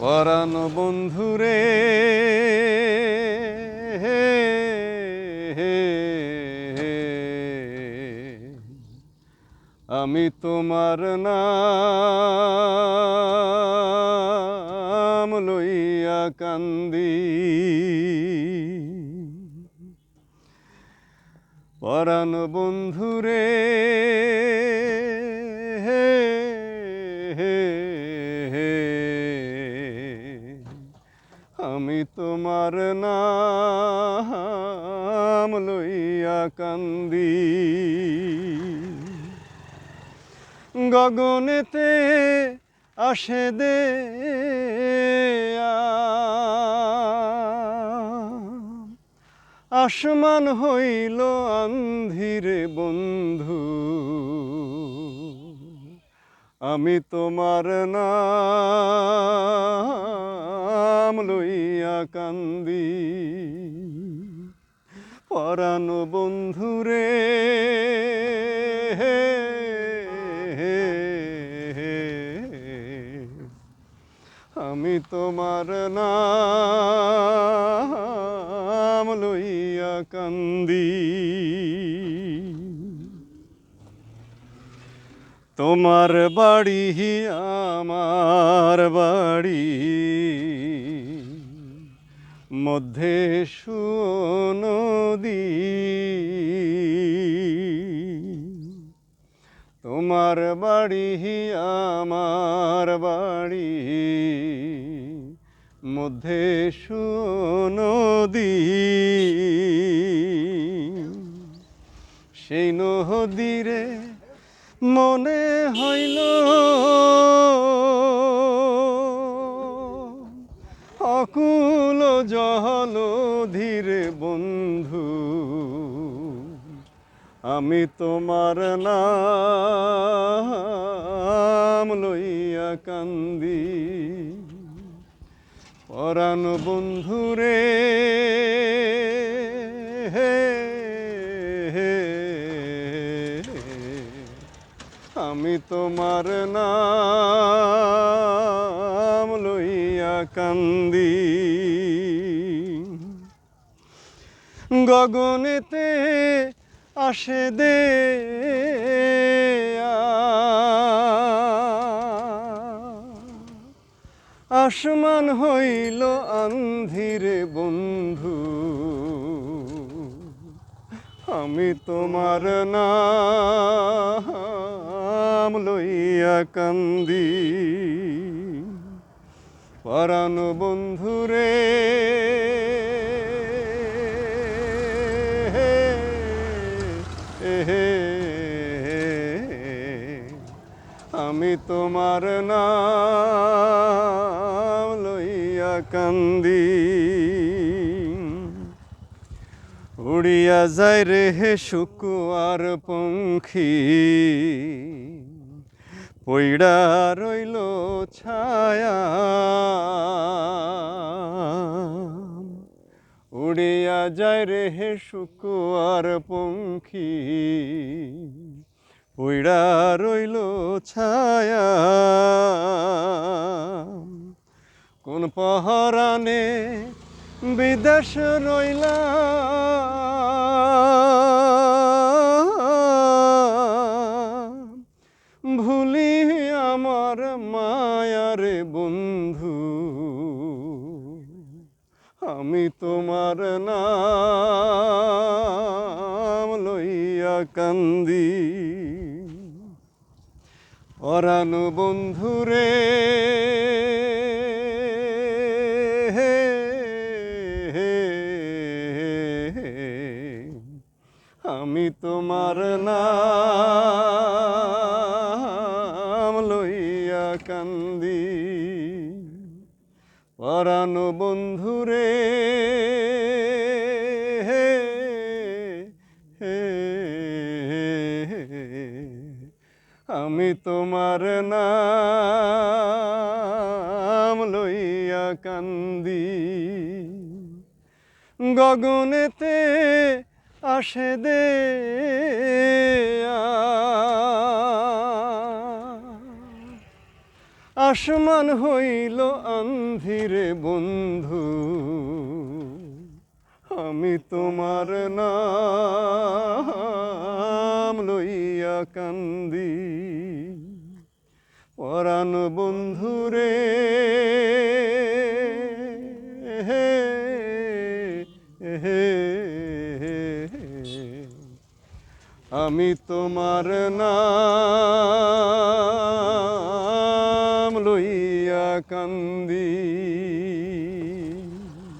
পরাণ বন্ধুরে আমি তোমার নাম লইয়া কান্দি। পরাণ বন্ধুরে আমি তোমার নাম লইয়া কান্দি। গগনেতে আসে দে আসমান হইল আন্ধিরে বন্ধু। আমি তোমার নাম লইয়া কান্দি। পরাণ বন্ধুরে আমি তোমার নাম লইয়া কান্দি। তোমার বাড়ি আমার বাড়ি। মধ্যে সুনদী তোমার বাড়ি আমার বাড়ি। মধ্যে সুনদী সেই নদীরে মনে হইল। অকুল জহল ধীরে বন্ধু আমি তোমার নাম লইয়া কান্দি। পরাণ বন্ধুরে আমি তোমার নাম লইয়া কান্দি। গগনেতে আসে দে আসমান হইল আন্ধিরে বন্ধু। আমি তোমার নাম লইয়া কান্দি। পরাণ বন্ধুরে আমি তোমার নাম লইয়া কান্দি। উড়িয়া যায় রে হে শুকুয়ার পঙ্খী। পইড়া রইল ছায়া। উড়িয়া যায় রে হে শুকুয়ার পঙ্খী। পইড়া রইল ছায়া। কোন পহরানে বিদেশ রইলা। ভুলি আমার মায়ারে বন্ধু আমি তোমার নাম লইয়া কান্দি। পরাণ বন্ধুরে আমি তোমার নাম লইয়া কান্দি। পরাণ বন্ধুরে আমি তোমার নাম লইয়া কান্দি। গগনেতে আসে দে আসমান হইল আন্ধিরে বন্ধু আমি তোমার নাম লইয়া কান্দি। পরাণ বন্ধুরে আমি তোমার নাম লইয়া কান্দি।